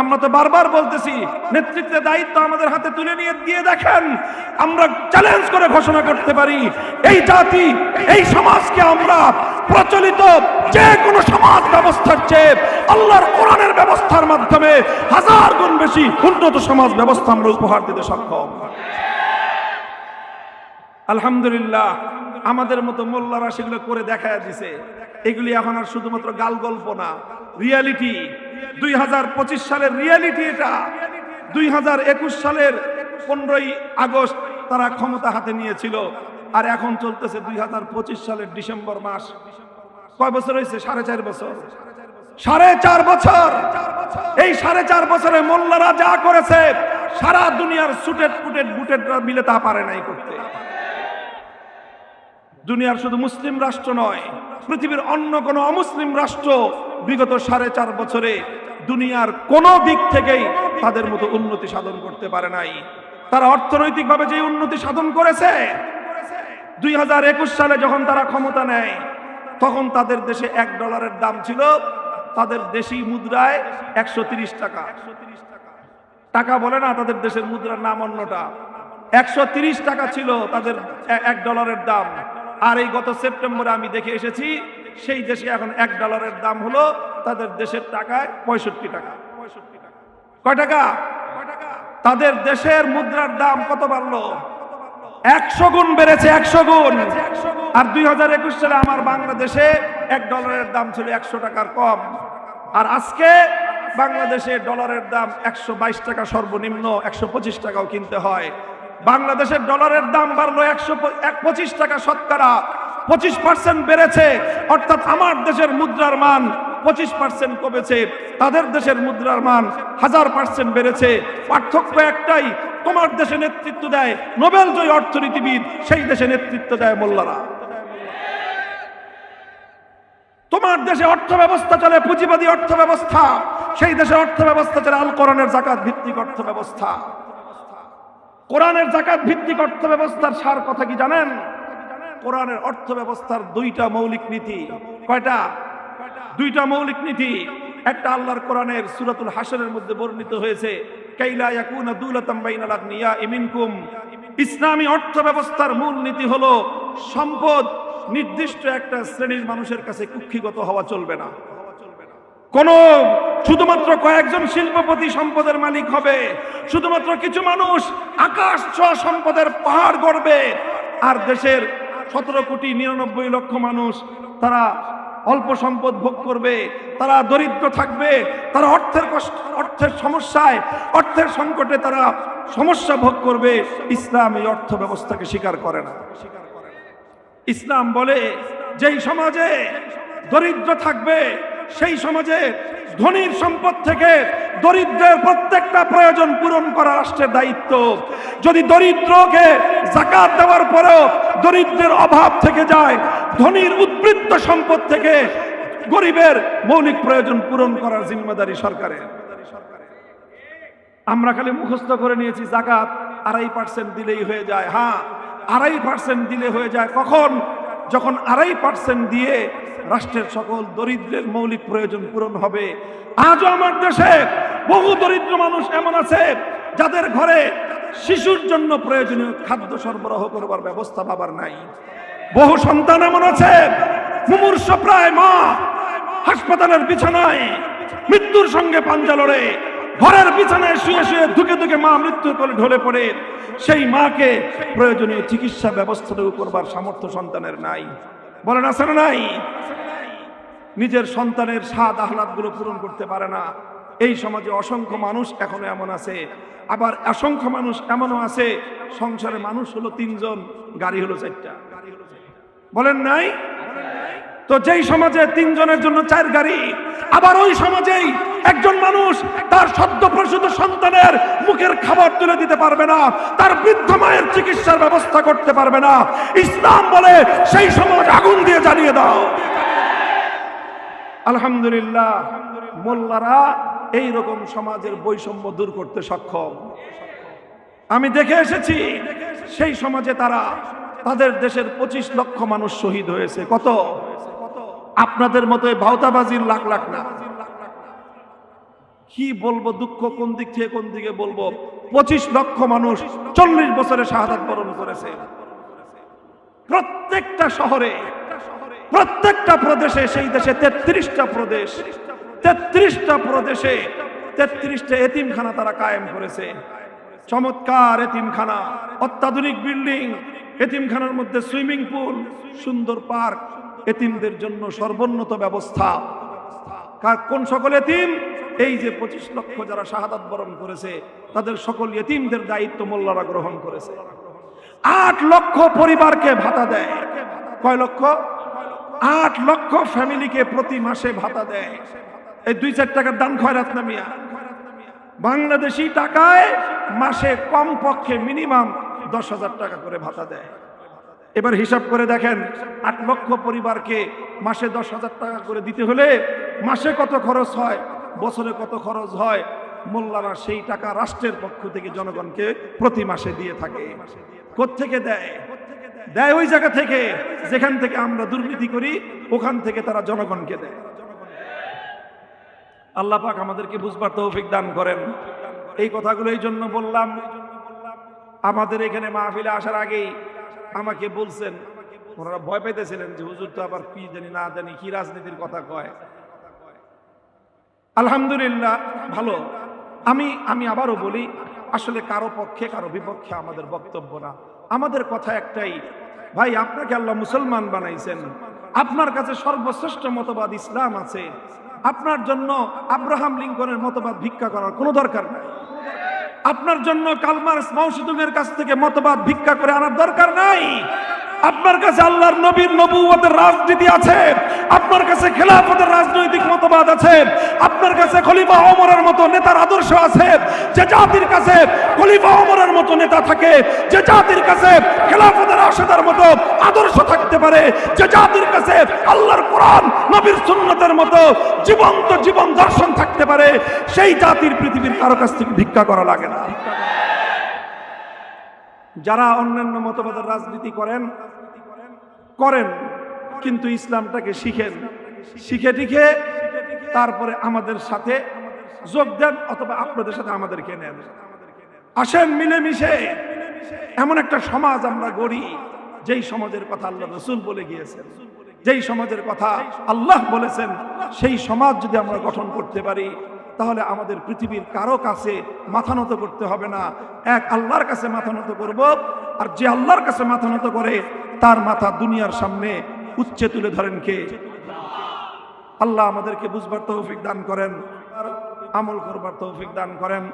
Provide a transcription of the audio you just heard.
আমরা তো বারবার বলতেছি, নেতৃত্বের দায়িত্ব আমাদের হাতে তুলে নিয়ে দিয়ে দেখেন, আমরা চ্যালেঞ্জ করে ঘোষণা করতে পারি, এই জাতি, এই সমাজকে আমরা প্রচলিত যে কোনো সমাজ ব্যবস্থার চেয়ে আল্লাহর কোরআনের ব্যবস্থার মাধ্যমে হাজার গুণ বেশি উন্নত সমাজ ব্যবস্থা আমরা উপহার দিতে সক্ষম। আলহামদুলিল্লাহ, আমাদের মতো মোল্লারা সেগুলো করে দেখা দিছে। এগুলি এখন আর শুধুমাত্র গাল গল্প না রিয়ালিটি দুই হাজার পঁচিশ সালের রিয়ালিটি এটা। দুই হাজার একুশ সালের পনেরোই আগস্ট তারা ক্ষমতা হাতে নিয়েছিল। আর এখন চলতেছে দুই হাজার পঁচিশ সালের ডিসেম্বর মাস। কয় বছর হয়েছে? সাড়ে চার বছর। সাড়ে চার বছর। এই সাড়ে চার বছরে মোল্লারা যা করেছে, সারা দুনিয়ার সুটেট ফুটেড বুটেডরা মিলে তা পারে নাই করতে। দুনিয়ার শুধু মুসলিম রাষ্ট্র নয়, পৃথিবীর অন্য কোনো অমুসলিম রাষ্ট্র বিগত সাড়ে চার বছরে দুনিয়ার কোনো দিক থেকেই তাদের মতো উন্নতি সাধন করতে পারে নাই। তারা অর্থনৈতিকভাবে যে উন্নতি সাধন করেছে, দুই হাজার একুশ সালে যখন তারা ক্ষমতা নেয়, তখন তাদের দেশে এক ডলারের দাম ছিল তাদের দেশি মুদ্রায় একশো তিরিশ টাকা। টাকা বলে না, তাদের দেশের মুদ্রার নাম অন্যটা। একশো টাকা ছিল তাদের এক ডলারের দাম। আর এই গত সেপ্টেম্বরে আমি দেখে এসেছি সেই দেশে এখন এক ডলারের দাম হলো তাদের দেশের টাকায় পঁয়ষট্টি টাকা। কয় টাকা? তাদের দেশের মুদ্রার দাম কত বাড়লো? একশো গুণ বেড়েছে, একশো গুণ। আর দুই হাজার একুশ সালে আমার বাংলাদেশে এক ডলারের দাম ছিল একশো টাকার কম। আর আজকে বাংলাদেশে ডলারের দাম একশো বাইশ টাকা সর্বনিম্ন, একশো পঁচিশ টাকাও কিনতে হয়। বাংলাদেশের ডলারের দাম বাড়লো একশো এক পঁচিশ টাকা শতকরা। পঁচিশ পার্সেন্ট বেড়েছে, অর্থাৎ আমার দেশের মুদ্রার মান পঁচিশ পার্সেন্ট কমেছে, তাদের দেশের মুদ্রার মান হাজার পার্সেন্ট বেড়েছে। পার্থক্য একটাই, তোমার দেশে নেতৃত্ব দেয় নোবেল জয়ী অর্থনীতিবিদ, সেই দেশে নেতৃত্ব দেয় মোল্লারা। তোমার দেশে অর্থ ব্যবস্থা চলে পুঁজিবাদী অর্থ ব্যবস্থা সেই দেশে অর্থ ব্যবস্থা চলে আল কোরআনের জাকাত ভিত্তিক অর্থ ব্যবস্থা কোরআনের জাকাত ভিত্তিক অর্থ ব্যবস্থার সার কথা কি জানেন? কোরআনের অর্থ ব্যবস্থার দুইটা মৌলিক নীতি। কয়টা? দুইটা মৌলিক নীতি। একটা আল্লাহর কোরআনের সূরাতুল হাসরের মধ্যে বর্ণিত হয়েছে ইসলামী অর্থ ব্যবস্থার মূল নীতি হলো, সম্পদ নির্দিষ্ট একটা শ্রেণির মানুষের কাছে কুক্ষিগত হওয়া চলবে না। কোন, শুধুমাত্র কয়েকজন শিল্পপতি সম্পদের মালিক হবে, শুধুমাত্র কিছু মানুষ আকাশ সম্পদের পাহাড় গড়বে, আর দেশের সতেরো কোটি নিরানব্বই লক্ষ মানুষ তারা অল্প সম্পদ ভোগ করবে, তারা দরিদ্র থাকবে, তারা অর্থের কষ্ট, অর্থের সমস্যায়, অর্থের সংকটে তারা সমস্যা ভোগ করবে। ইসলাম এই অর্থ ব্যবস্থাকে স্বীকার করে না। ইসলাম বলে, যেই সমাজে দরিদ্র থাকবে সেই সমাজে ধনীর সম্পদ থেকে দরিদ্রের প্রত্যেকটা প্রয়োজন পূরণ করা রাষ্ট্রের দায়িত্ব। যদি দরিদ্রকে জাকাত দেওয়ার পরেও দরিদ্রের অভাব থেকে যায়, ধনীর উদ্বৃত্ত সম্পদ থেকে গরিবের মৌলিক প্রয়োজন পূরণ করার জিম্মেদারি সরকারের। আমরা খালি মুখস্থ করে নিয়েছি, জাকাত আড়াই পার্সেন্ট দিলেই হয়ে যায়। হ্যাঁ আড়াই পার্সেন্ট দিলে হয়ে যায়। কখন? যখন আড়াই পার্সেন্ট দিয়ে রাষ্ট্রের সকল দরিদ্রের মৌলিক প্রয়োজন পূরণ হবে, আজও আমার দেশে বহু দরিদ্র মানুষ এমন আছে যাদের ঘরে শিশুর জন্য প্রয়োজনীয় খাদ্য সরবরাহ করবার ব্যবস্থা বাবার নাই। বহু সন্তান এমন আছে, মুমূর্ষ প্রায় মা, হাসপাতালের বিছানায় মৃত্যুর সঙ্গে পাঞ্জা লড়ে। ঘরের বিছানায় শুয়ে শুয়ে ধুকে ধুকে মা মৃত্যুর কোলে ঢলে পড়ে। সেই মাকে প্রয়োজনীয় চিকিৎসা ব্যবস্থাটুকু করবার সামর্থ্য সন্তানের নাই। বলেন, আছে না নাই? নিজের সন্তানের স্বাদ আহ্লাদগুলো পূরণ করতে পারে না। এই সমাজে অসংখ্য মানুষ এখনও এমন আছে। আবার অসংখ্য মানুষ এমনও আছে, সংসারে মানুষ হলো তিনজন, গাড়ি হলো চারটা। বলেন নাই? তো যেই সমাজে তিনজনের জন্য চার গাড়ি, আবার ওই সমাজেই একজন মানুষ তার সদ্য প্রসূত সন্তানের মুখের খাবার তুলে দিতে পারবে না, তার বৃদ্ধ মায়ের চিকিৎসার ব্যবস্থা করতে পারবে না। ইসলাম বলে সেই সমাজ আগুন দিয়ে জ্বালিয়ে দাও। আলহামদুলিল্লাহ, মোল্লারা এই রকম সমাজের বৈষম্য দূর করতে সক্ষম। আমি দেখে এসেছি, সেই সমাজে তারা তাদের দেশের পঁচিশ লক্ষ মানুষ শহীদ হয়েছে। কত? আপনাদের মতো ভাওতাবাজির লাখ লাখ না। কি বলব, দুঃখ কোন দিক থেকে কোন দিকে বলব? পঁচিশ লক্ষ মানুষ চল্লিশ বছরে শাহাদাত বরণ করেছে। প্রত্যেকটা শহরে, প্রত্যেকটা প্রদেশে, সেই দেশে তেত্রিশটা প্রদেশ, তেত্রিশটা প্রদেশে তেত্রিশটা এতিমখানা তারা কায়েম করেছে। চমৎকার এতিমখানা, অত্যাধুনিক বিল্ডিং, এতিমখানার মধ্যে সুইমিং পুল, সুন্দর পার্ক এতিমদের জন্য সর্বোন্নত ব্যবস্থা। কোন সকল এতিম? এই যে পঁচিশ লক্ষ যারা শাহাদাত বরণ করেছে, তাদের সকল এতিমদের দায়িত্ব মোল্লারা গ্রহণ করেছে। আট লক্ষ পরিবারকে ভাতা দেয়। কয় লক্ষ? আট লক্ষ ফ্যামিলিকে প্রতি মাসে ভাতা দেয়। এই দুই চার টাকার দান খয়রাত না মিয়া? বাংলাদেশি টাকায় মাসে কম পক্ষে মিনিমাম দশ হাজার টাকা করে ভাতা দেয়। এবার হিসাব করে দেখেন, আট লক্ষ পরিবারকে মাসে দশ হাজার টাকা করে দিতে হলে মাসে কত খরচ হয়, বছরে কত খরচ হয়, মোল্লারা সেই টাকা রাষ্ট্রের পক্ষ থেকে জনগণকে প্রতি মাসে দিয়ে থাকে। থেকে দেয়? দেয় ওই জায়গা থেকে, যেখান থেকে আমরা দুর্নীতি করি, ওখান থেকে তারা জনগণকে দেয়। আল্লাহ পাক আমাদেরকে বুঝবার তৌফিক দান করেন। এই কথাগুলো এই জন্য বললাম, আমাদের এখানে মাহফিলে আসার আগেই আমাকে বলছেন, ওনারা ভয় পাইতেছিলেন যে হুজুর তো আবার কি জানি না জানি কি রাজনীতির কথা কয়। আলহামদুলিল্লাহ, ভালো। আমি আমি আবারও বলি, আসলে কারও পক্ষে, কারও বিপক্ষে আমাদের বক্তব্য না। আমাদের কথা একটাই, ভাই, আপনাকে আল্লাহ মুসলমান বানাইছেন। আপনার কাছে সর্বশ্রেষ্ঠ মতবাদ ইসলাম আছে। আপনার জন্য আব্রাহাম লিঙ্কনের মতবাদ ভিক্ষা করার কোনো দরকার নাই। আপনার জন্য কালমার মাউসুদুমের কাছ থেকে মতবাদ ভিক্ষা করে আনার দরকার নাই। আপনার কাছে আল্লাহর নবীর নবুয়তের রাজনীতি আছে, আপনার কাছে খেলাফতের রাজনৈতিক মতবাদ আছে, আপনার কাছে খলিফা ওমরের মতো নেতার আদর্শ আছে, যে জাতির কাছে খলিফা ওমরের মতো নেতা থাকে, যে জাতির কাছে খেলাফতের আশেদার মতো আদর্শ থাকতে পারে, যে জাতির কাছে আল্লাহর কোরআন, নবীর সুন্নতের মতো জীবন্ত জীবন দর্শন থাকতে পারে, সেই জাতির পৃথিবীর কারও কাছ থেকে ভিক্ষা করা লাগে না। যারা অন্যান্য মতবাদের রাজনীতি করেন করেন, কিন্তু ইসলামটাকে শিখেন। শিখে টিখে তারপরে আমাদের সাথে যোগ দেন অথবা আপনাদের সাথে আমাদেরকে নেন। আসেন মিলেমিশে। এমন একটা সমাজ আমরা গড়ি, যেই সমাজের কথা আল্লাহ রসুল বলে গিয়েছেন। যেই সমাজের কথা আল্লাহ বলেছেন, সেই সমাজ যদি আমরা গঠন করতে পারি তাহলে আমাদের পৃথিবীর কারও কাছে মাথা নত করতে হবে না। এক আল্লাহর কাছে মাথা নত করব, আর যে আল্লাহর কাছে মাথা নত করে, তার মাথা দুনিয়ার সামনে উচ্চে তুলে ধরেন কে? আল্লাহ আমাদেরকে বুঝবার তৌফিক দান করেন আমল করবার তৌফিক দান করেন।